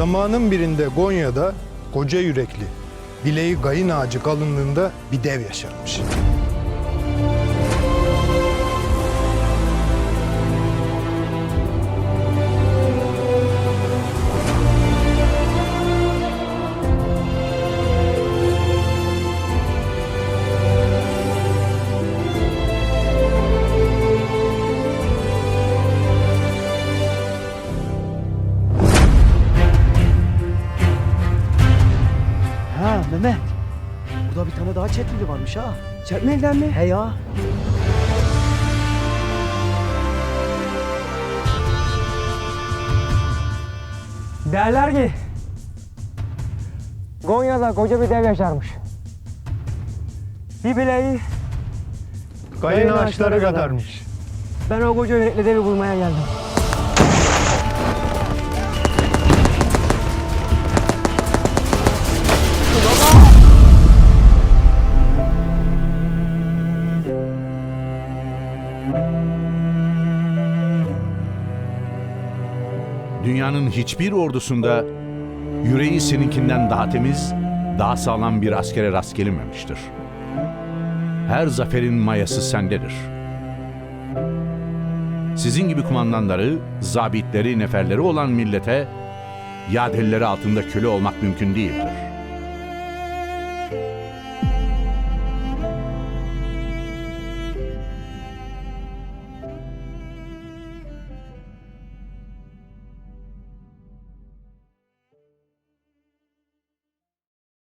Zamanın birinde Gonya'da koca yürekli, bileği gayın ağacı kalınlığında bir dev yaşarmış. Mehmet. Burada bir tane daha çetmeli varmış ha. Çetmeliden mi? He ya. Derler ki Konya'da koca bir dev yaşarmış. Bir bileği Gayın ağaçları kadarmış. ben o koca yürekli devi bulmaya geldim. Dünyanın hiçbir ordusunda yüreği seninkinden daha temiz, daha sağlam bir askere rast gelinmemiştir. Her zaferin mayası sendedir. Sizin gibi kumandanları, zabitleri, neferleri olan millete, yadelleri altında köle olmak mümkün değildir.